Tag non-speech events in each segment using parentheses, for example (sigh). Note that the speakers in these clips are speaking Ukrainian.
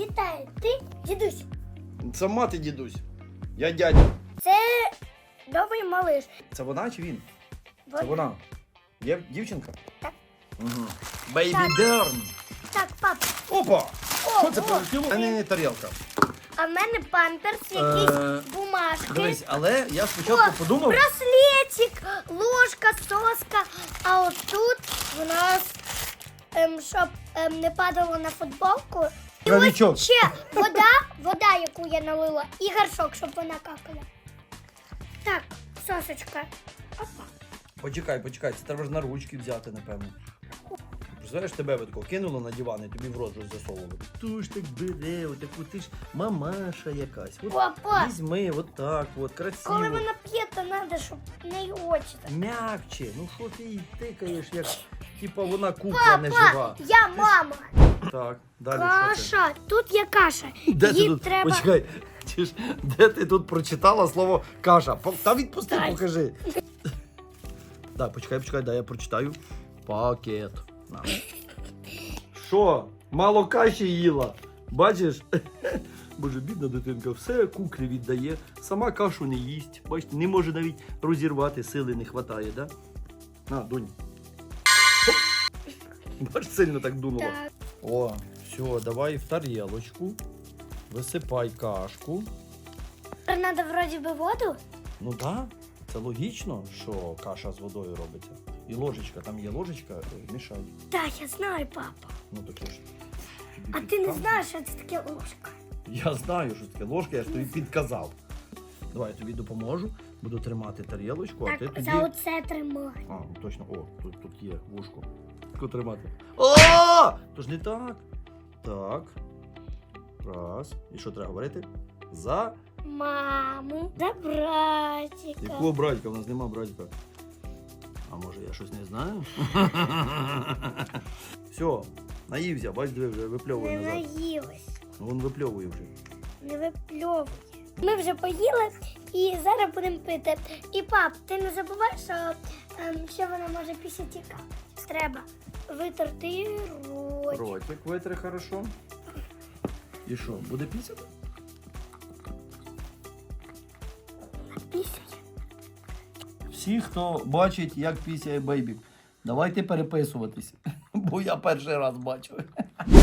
Вітаю, ти дідусь. Це мати дідусь. Я дядя. Це новий малиш. Це вона чи він? Це Вона. Є дівчинка? Так. Угу. Бейбі Так. Дерн. Так, пап, Опа! Що це о. полетіло? А не тарілка. а в мене памперс, якісь Е, бумажки. Дивись, але я спочатку О, подумав. Браслетик, ложка, соска. А от тут у нас, ем, щоб ем, не падало на футболку. Правічок. ще вода, вода, яку я налила, і горшок, щоб вона какала. Так, сосочка. Опа. Почекай, почекай, це треба ж на ручки взяти, напевно. Представляєш, тебе тако кинуло на диван і тобі в рот щось засовували. Ту ж так бере, отаку ти ж мамаша якась. От Папа, візьми, от так, от, красиво. коли вона п'є, то треба, щоб в неї очі так. М'якче. Ну що ти їй тикаєш, як типа вона кукла не жива. Папа, я мама. Так, далі що? Каша, тут є каша. Де Їй ти тут? треба. Почекай. Чи ж, де ти тут прочитала слово каша? По- Та відпусти, Дай. покажи. Так, почекай, почекай, дай я прочитаю. Пакет. На. Що? Мало каші їла. Бачиш? (laughs) Боже, бідна дитинка, все куклі віддає, сама кашу не їсть. Бачите, не може навіть розірвати, сили не вистачає, да? На, донь. Хоп. Бач, сильно так дунуло. Так, О, все, давай в тарілочку. Висипай кашку. треба вроді би воду. Ну так, це логічно, що каша з водою робиться. І ложечка, там є ложечка, е, мішай. Так, я знаю, папа. Ну таке ж. тобі А ти не підказую. знаєш, що це таке ложка. Я знаю, що таке ложка, я ж тобі підказав. Давай я тобі допоможу, буду тримати тарілочку, а ти Так, тоді. за оце тримай. А, ну точно, о, тут, тут є вушко. Таку тримати. О! Тож не так. Так. Раз. І що треба говорити? За Маму, за братика. Якого братика? У нас нема братика. А може я щось не знаю? (laughs) Все, наївся, бач, диви, вже випльовує Не назад. наїлась, Ну, Він випльовує вже. не випльовує. Ми вже поїли і зараз будемо пити. І пап, ти не забувай, що ем, ще вона може після тікати. Треба витерти ротик. Ротик витри хорошо. І що, буде пісяти? Після. Всі, хто бачить, як пісяє бейбік, давайте переписуватись. (laughs) Бо я перший раз бачу.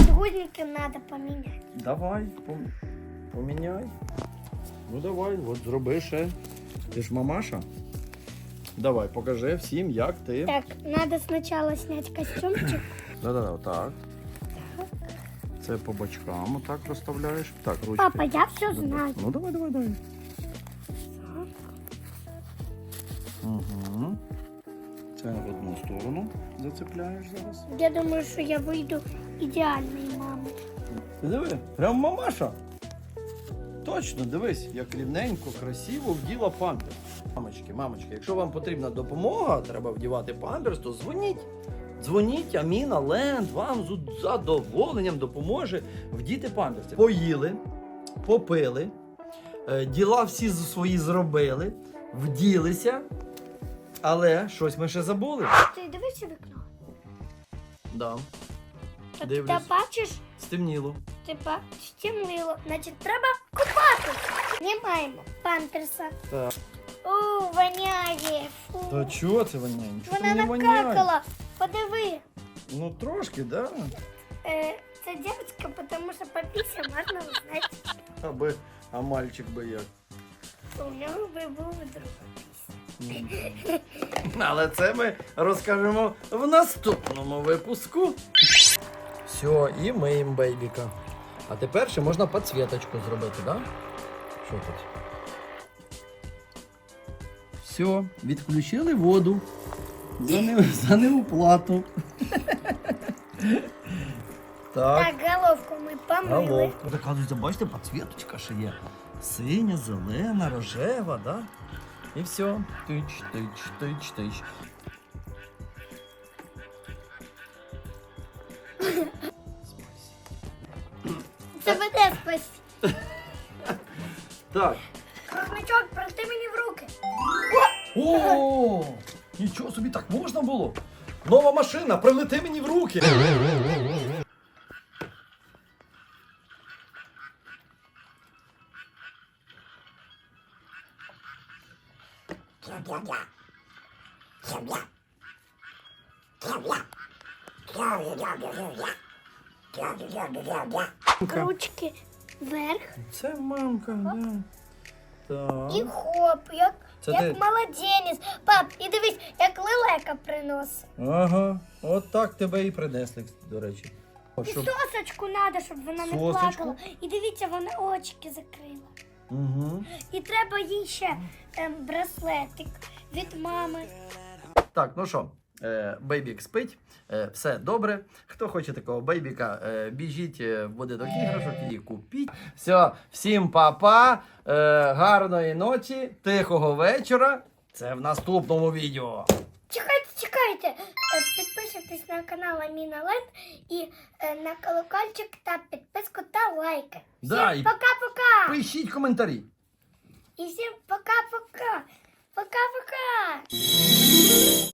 Гудники треба поміняти. Давай, пом- поміняй. Ну давай, от зроби ще. Ти ж мамаша. Давай, покажи всім, як ти. Так, треба спочатку зняти костюмчик. (coughs) Да-да-да, так. Це по бочкам отак розставляєш. Так, ручки. Папа, я все знаю. Ну давай, давай, давай. Угу. Це в одну сторону зацепляєш зараз. Я думаю, що я вийду ідеальною мамою. Ти диви, прям мамаша. Точно, дивись, як рівненько, красиво вділа памперс. Мамочки, мамочки, якщо вам потрібна допомога, треба вдівати памперс, то дзвоніть. Дзвоніть, Аміна Ленд вам з задоволенням допоможе вдіти памперси. Поїли, попили, е, діла всі свої зробили, вділися, але щось ми ще забули. Ти дивишся вікно? Да, Та ти Дивлюсь. бачиш, стемніло. Типа стемнило. Значить, треба купати. Знімаємо памперса. Так. О, воняє. Фу. Та чого це воняє? Нічого Вона не воняє. накакала. Подиви. Ну трошки, да. Е, це дівчинка, тому що по пісі можна узнати. Аби, а мальчик би як. У нього би був друг. Але це ми розкажемо в наступному випуску. Все, і миємо бейбіка. А тепер ще можна підсвіточку зробити, так? Да? Що тут? Все, відключили воду. За, не, за неуплату. (laughs) Так. Так, головку ми помили. Головку. Так, оказується, бачите, підсвіточка ще є. Синя, зелена, рожева, да? І все. Тич, тич, тич, тич. Це мене спасти. Так. Кровничок, прости мені в руки. О! Нічого собі так можна було. Нова машина, прилети мені в руки. Yeah. Ручки вверх Це мамка, да. Так. і хоп, як, Це як ти- молодець. Пап, і дивись, як лелека приносить. Ага, от так тебе і принесли, до речі. О, І щоб... сосочку треба, щоб вона не Сосочку? плакала. І дивіться, вона очки закрила. Угу. І треба їй ще ем, браслетик від мами. Так, ну що, бейбік спить, е, все добре. Хто хоче такого бейбіка, е, біжіть е, в будинок іграшок і купіть. Все, всім па-па, е, гарної ночі, тихого вечора. Це в наступному відео. Чекайте, чекайте. Е, Підписуйтесь на канал Аміна Ленд і е, на колокольчик та підписку та лайки. Да, і- пока-пока! Пишіть коментарі. І всім пока-пока! Пока-пока!